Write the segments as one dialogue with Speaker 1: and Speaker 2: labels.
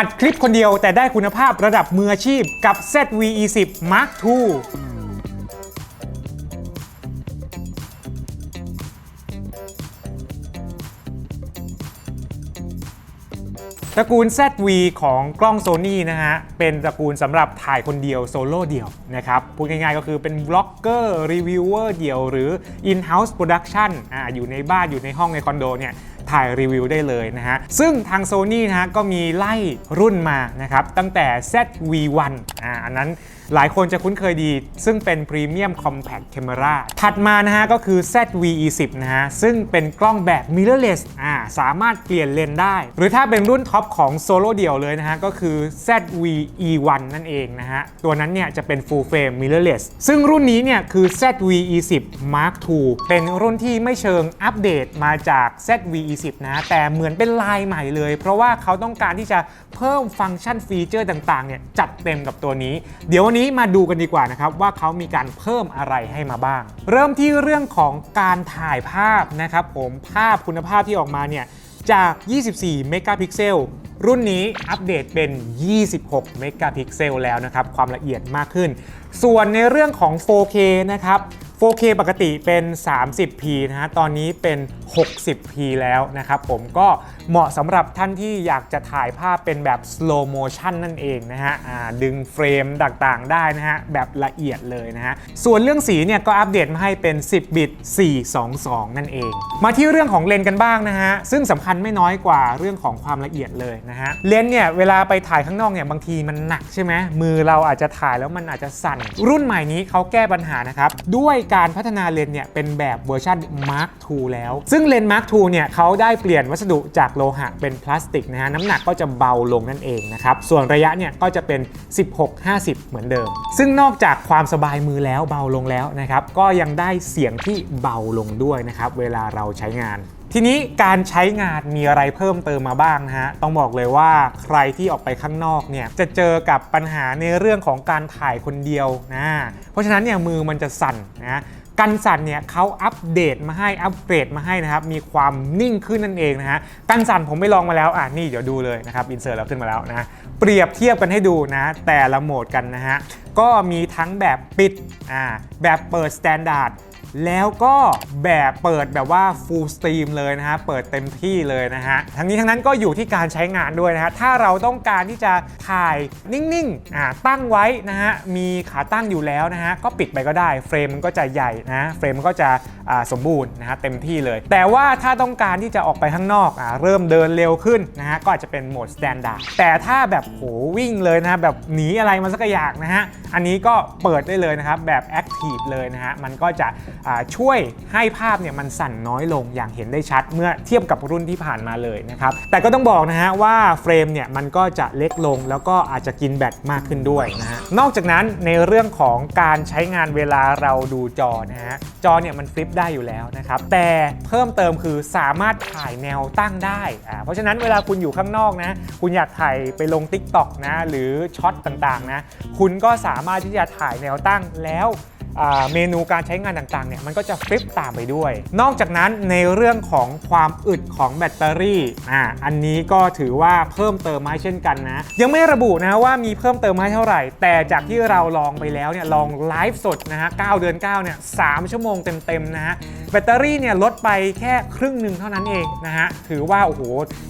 Speaker 1: อัดคลิปคนเดียวแต่ได้คุณภาพระดับมืออาชีพกับ ZVE10 Mark II ตระกูล ZV ของกล้อง Sony นะฮะ เป็นตระกูลสำหรับถ่ายคนเดียวโซโล่เดี่ยวนะครับ พูดง่ายๆก็คือเป็นบล็อกเกอร์รีวิวเวอร์เดี่ยว หรือ In-house Production อ่าอยู่ในบ้านอยู่ในห้องในคอนโดเนี่ย ถ่ายรีวิวได้เลยนะฮะ ซึ่งทาง Sony นะฮะก็มีไล่รุ่นมานะครับ ตั้งแต่ ZV1 อ่าอันนั้นหลายคนจะคุ้นเคยดี ซึ่งเป็น Premium Compact Camera ถัดมานะฮะก็คือ ZVE10 นะฮะ ซึ่งเป็นกล้องแบบ mirrorless อ่าสามารถเปลี่ยนเลนส์ได้ หรือถ้าเป็นรุ่นท็อปของโซโล่เดี่ยวเลยนะฮะ ก็คือ ZVE1 นั่นเองนะฮะ ตัวนั้นเนี่ยจะเป็น full frame mirrorless ซึ่งรุ่นนี้เนี่ยคือ ZVE10 Mark II เป็นรุ่นที่ไม่เชิงอัปเดตมาจาก ZVE10 นะ แต่เหมือนเป็นลายใหม่เลย เพราะว่าเขาต้องการที่จะเพิ่มฟังก์ชันฟีเจอร์ต่างๆเนี่ยจัดเต็มกับตัวนี้ เดี๋ยววันนี้มาดูกันดีกว่านะครับว่าเขามีการเพิ่มอะไรให้มาบ้าง เริ่มที่เรื่องของการถ่ายภาพนะครับผมภาพคุณภาพที่ออกมาเนี่ยจาก 24 เมกะพิกเซลรุ่นนี้อัปเดตเป็น 26 เมกะพิกเซลแล้วนะครับ ความละเอียดมากขึ้น ส่วนในเรื่องของ 4K นะครับ 4K ปกติเป็น 30p นะฮะ ตอนนี้เป็น 60p แล้วนะครับผมก็เหมาะสำหรับท่านที่อยากจะถ่ายภาพเป็นแบบ slow motion นั่นเองนะฮะดึงเฟรมต่างๆได้นะฮะ แบบละเอียดเลยนะฮะ ส่วนเรื่องสีเนี่ยก็อัปเดตมาให้เป็น 10 บิต 422 นั่นเอง มาที่เรื่องของเลนส์กันบ้างนะฮะ ซึ่งสำคัญไม่น้อยกว่าเรื่องของความละเอียดเลยนะฮะ เลนส์เนี่ยเวลาไปถ่ายข้างนอกเนี่ยบางทีมันหนักใช่ไหมมือเราอาจจะถ่ายแล้วมันอาจจะสั่น รุ่นใหม่นี้เขาแก้ปัญหานะครับด้วยการพัฒนาเลนเนี่ยเป็นแบบเวอร์ชัน Mark II แล้ว ซึ่งเลน Mark II เนี่ยเขาได้เปลี่ยนวัสดุจากโลหะเป็นพลาสติกนะฮะน้ำหนักก็จะเบาลงนั่นเองนะครับ ส่วนระยะเนี่ยก็จะเป็น 16-50 เหมือนเดิม ซึ่งนอกจากความสบายมือแล้วเบาลงแล้วนะครับก็ยังได้เสียงที่เบาลงด้วยนะครับเวลาเราใช้งาน ทีนี้การใช้งานมีอะไรเพิ่มเติมมาบ้างนะฮะ ต้องบอกเลยว่าใครที่ออกไปข้างนอกเนี่ยจะเจอกับปัญหาในเรื่องของการถ่ายคนเดียวนะ เพราะฉะนั้นเนี่ยมือมันจะสั่นนะกันสั่นเนี่ยเขาอัปเดตมาให้อัปเกรดมาให้นะครับ มีความนิ่งขึ้นนั่นเองนะฮะกันสั่นผมไปลองมาแล้วอะนี่เดี๋ยวดูเลยนะครับอินเสิร์ตเราขึ้นมาแล้วนะเปรียบเทียบกันให้ดูนะ แต่ละโหมดกันนะฮะก็มีทั้งแบบปิดอ่าแบบเปิด Standard แแล้วก็แบบเปิดแบบว่า full steam เลยนะฮะ เปิดเต็มที่เลยนะฮะ ทั้งนี้ทั้งนั้นก็อยู่ที่การใช้งานด้วยนะฮะ ถ้าเราต้องการที่จะถ่ายนิ่งๆอ่าตั้งไว้นะฮะ มีขาตั้งอยู่แล้วนะฮะ ก็ปิดไปก็ได้ เฟรมมันก็จะใหญ่นะ เฟรมมันก็จะอ่าสมบูรณ์นะฮะเต็มที่เลย แต่ว่าถ้าต้องการที่จะออกไปข้างนอกอ่าเริ่มเดินเร็วขึ้นนะฮะ ก็อาจจะเป็นโหมด standard แต่ถ้าแบบโหวิ่งเลยนะฮะแบบหนีอะไรมาสักอย่างนะฮะ อันนี้ก็เปิดได้เลยนะครับแบบ active เลยนะฮะ มันก็จะช่วยให้ภาพเนี่ยมันสั่นน้อยลงอย่างเห็นได้ชัดเมื่อเทียบกับรุ่นที่ผ่านมาเลยนะครับแต่ก็ต้องบอกนะฮะว่าเฟรมเนี่ยมันก็จะเล็กลง แล้วก็อาจจะกินแบตมากขึ้นด้วยนะฮะนอกจากนั้นในเรื่องของการใช้งานเวลาเราดูจอนะฮะจอเนี่ยมันฟลิปได้อยู่แล้วนะครับแต่เพิ่มเติมคือสามารถถ่ายแนวตั้งได้อ่าเพราะฉะนั้นเวลาคุณอยู่ข้างนอกนะคุณอยากถ่ายไปลง Tik t o อกนะหรือช็อตต่างๆนะคุณก็สามารถที่จะถ่ายแนวตั้งแล้ว เมนูการใช้งานต่างๆเนี่ยมันก็จะฟลิปตามไปด้วย นอกจากนั้นในเรื่องของความอึดของแบตเตอรี่อ่าอันนี้ก็ถือว่าเพิ่มเติมมาให้เช่นกันนะ ยังไม่ระบุนะว่ามีเพิ่มเติมมาให้เท่าไหร่ แต่จากที่เราลองไปแล้วเนี่ยลองไลฟ์สดนะฮะ9เดือน9เนี่ย3ชั่วโมงเต็มๆนะฮะแบตเตอรี่เนี่ยลดไปแค่ครึ่งหนึ่งเท่านั้นเองนะฮะถือว่าโอ้โห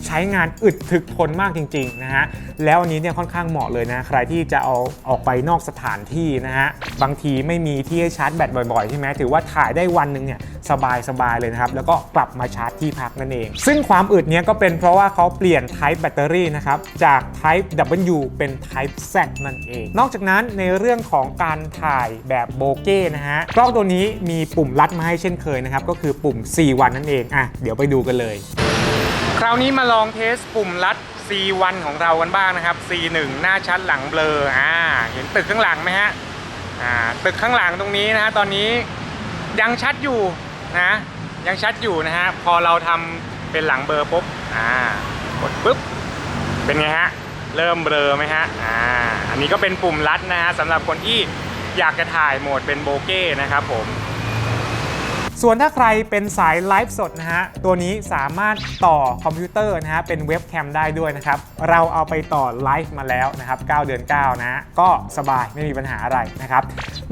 Speaker 1: ใช้งานอึดถึกทนมากจริงๆนะฮะแล้วอันนี้เนี่ยค่อนข้างเหมาะเลยนะใครที่จะเอาออกไปนอกสถานที่นะฮะบางทีไม่มีที่ให้ชาร์จแบตบ่อยๆใช่ไหมถือว่าถ่ายได้วันหนึ่งเนี่ย สบายๆเลยนะครับ แล้วก็กลับมาชาร์จที่พักนั่นเอง ซึ่งความอึดเนี้ยก็เป็นเพราะว่าเขาเปลี่ยน type แบตเตอรี่นะครับ จาก type W เป็น type Z นั่นเอง นอกจากนั้นในเรื่องของการถ่ายแบบโบเก้นะฮะกล้องตัวนี้มีปุ่มลัดมาให้เช่นเคยนะครับ ก็คือปุ่ม C1 นั่นเองอะเดี๋ยวไปดูกันเลย คราวนี้มาลองเทสปุ่มลัด C1 ของเรากันบ้างนะครับ C1 หน้าชัดหลังเบลออ่าเห็นตึกข้างหลังไหมฮะอ่าตึกข้างหลังตรงนี้นะฮะตอนนี้ยังชัดอยู่ นะ ยังชัดอยู่นะฮะ พอเราทำเป็นหลังเบอร์ปุ๊บ อ่ากดปุ๊บ เป็นไงฮะ เริ่มเบลอไหมฮะ อ่า อันนี้ก็เป็นปุ่มลัดนะฮะสำหรับคนที่อยากจะถ่ายโหมดเป็นโบเก้นะครับผม ส่วนถ้าใครเป็นสายไลฟ์สดนะฮะ ตัวนี้สามารถต่อคอมพิวเตอร์นะฮะ เป็นเว็บแคมได้ด้วยนะครับ เราเอาไปต่อไลฟ์มาแล้วนะครับ 9 เดือน 9นะฮะก็สบายไม่มีปัญหาอะไรนะครับ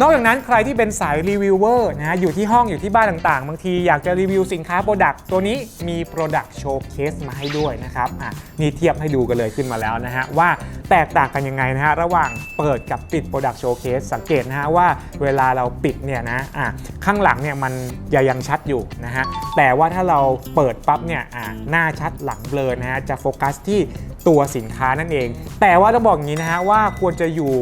Speaker 1: นอกจากนั้นใครที่เป็นสายรีวิวเวอร์นะฮะ อยู่ที่ห้องอยู่ที่บ้านต่างๆ บางทีอยากจะรีวิวสินค้าโปรดักต์ตัวนี้มี Product Showcase มาให้ด้วยนะครับ อะนี่เทียบให้ดูกันเลยขึ้นมาแล้วนะฮะว่าแตกต่างกันยังไงนะฮะระหว่างเปิดกับปิด Product Showcase สังเกตนะฮะว่าเวลาเราปิดเนี่ยนะอะข้างหลังเนี่ยมันยังยังชัดอยู่นะฮะแต่ว่าถ้าเราเปิดปั๊บเนี่ยอะหน้าชัดหลังเบลอนะฮะจะโฟกัสที่ตัวสินค้านั่นเอง แต่ว่าต้องบอกอย่างนี้นะฮะว่าควรจะอยู่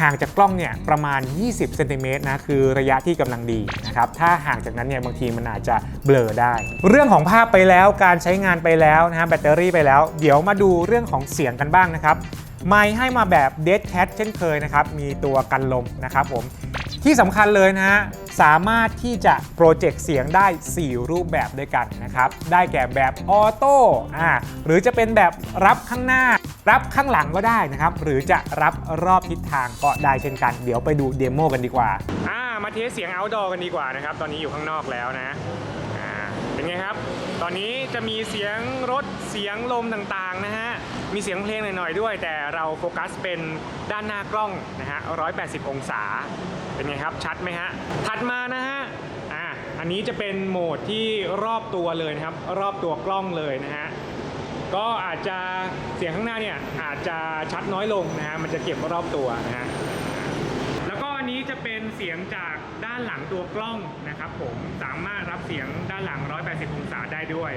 Speaker 1: ห่างจากกล้องเนี่ยประมาณ 20 เซนติเมตรนะคือระยะที่กำลังดีนะครับถ้าห่างจากนั้นเนี่ยบางทีมันอาจจะเบลอได้ เรื่องของภาพไปแล้วการใช้งานไปแล้วนะฮะแบตเตอรี่ไปแล้ว เดี๋ยวมาดูเรื่องของเสียงกันบ้างนะครับ ไมค์ให้มาแบบ Dead Cat เช่นเคยนะครับ มีตัวกันลมนะครับผม ที่สำคัญเลยนะฮะ สามารถที่จะโปรเจกต์เสียงได้ 4 รูปแบบด้วยกันนะครับ ได้แก่แบบออโต้อ่าหรือจะเป็นแบบรับข้างหน้า รับข้างหลังก็ได้นะครับ หรือจะรับรอบทิศทางก็ได้เช่นกัน เดี๋ยวไปดูเดโมกันดีกว่า อ่า มาเทสเสียง outdoor กันดีกว่านะครับ ตอนนี้อยู่ข้างนอกแล้วนะ อ่า เป็นไงครับ ตอนนี้จะมีเสียงรถ เสียงลมต่างๆนะฮะ มีเสียงเพลงหน่อยๆด้วย แต่เราโฟกัสเป็นด้านหน้ากล้องนะฮะ 180 องศา เป็นไงครับ ชัดไหมฮะ ถัดมานะฮะ อ่า อันนี้จะเป็นโหมดที่รอบตัวเลยนะครับ รอบตัวกล้องเลยนะฮะ ก็อาจจะเสียงข้างหน้าเนี่ยอาจจะชัดน้อยลงนะฮะ มันจะเก็บรอบตัวนะฮะแล้วก็อันนี้จะเป็นเสียงจากด้านหลังตัวกล้องนะครับผมสามารถรับเสียงด้านหลัง 180 องศาได้ด้วย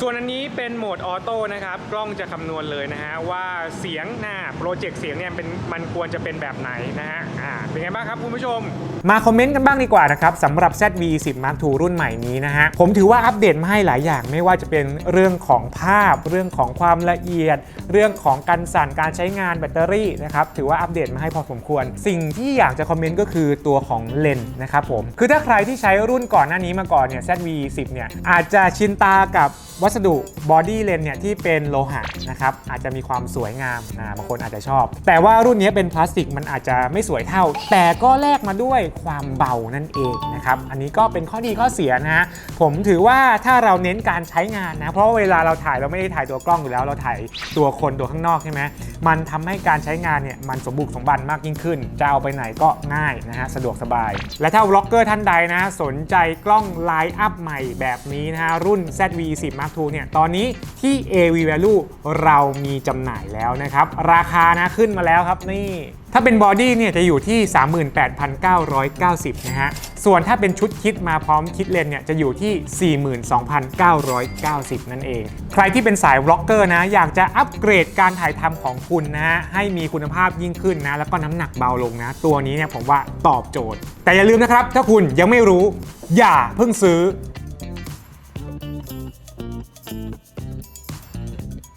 Speaker 1: ส่วนอันนี้เป็นโหมดออโต้นะครับ กล้องจะคำนวณเลยนะฮะว่าเสียงหน้าโปรเจกต์เสียงเนี่ยเป็นมันควรจะเป็นแบบไหนนะฮะอ่าเป็นไงบ้างครับคุณผู้ชม มาคอมเมนต์กันบ้างดีกว่านะครับสำหรับ ZV10 Mark II รุ่นใหม่นี้นะฮะผมถือว่าอัปเดตมาให้หลายอย่าง ไม่ว่าจะเป็นเรื่องของภาพ เรื่องของความละเอียด เรื่องของการสั่นการใช้งานแบตเตอรี่นะครับถือว่าอัปเดตมาให้พอสมควร สิ่งที่อยากจะคอมเมนต์ก็คือตัวของเลนส์นะครับผมคือถ้าใครที่ใช้รุ่นก่อนหน้านี้มาก่อนเนี่ย ZV10 เนี่ยอาจจะชินตากับ วัสดุบอดี้เลนเนี่ยที่เป็นโลหะนะครับอาจจะมีความสวยงามนะบางคนอาจจะชอบ แต่ว่ารุ่นนี้เป็นพลาสติกมันอาจจะไม่สวยเท่า แต่ก็แลกมาด้วยความเบานั่นเองนะครับอันนี้ก็เป็นข้อดีข้อเสียนะฮะผมถือว่าถ้าเราเน้นการใช้งานนะเพราะว่าเวลาเราถ่ายเราไม่ได้ถ่ายตัวกล้องอยู่แล้วเราถ่ายตัวคนตัวข้างนอกใช่ไหมมันทำให้การใช้งานเนี่ยมันสมบุกสมบันมากยิ่งขึ้น จะเอาไปไหนก็ง่ายนะฮะสะดวกสบาย และถ้าบล็อกเกอร์ท่านใดนะ สนใจกล้องไลน์อัพใหม่แบบนี้นะฮะรุ่น ZV10 Mark II เนี่ยตอนนี้ที่ AV Value เรามีจำหน่ายแล้วนะครับ ราคานะขึ้นมาแล้วครับนี่ ถ้าเป็นบอดี้เนี่ยจะอยู่ที่ 38,990 นะฮะ ส่วนถ้าเป็นชุดคิดมาพร้อมคิดเลนเนี่ยจะอยู่ที่ 42,990 นั่นเอง ใครที่เป็นสายบล็อกเกอร์นะ อยากจะอัปเกรดการถ่ายทำของคุณนะฮะ ให้มีคุณภาพยิ่งขึ้นนะ แล้วก็น้ำหนักเบาลงนะ ตัวนี้เนี่ยผมว่าตอบโจทย์ แต่อย่าลืมนะครับ ถ้าคุณยังไม่รู้ อย่าเพิ่งซื้อ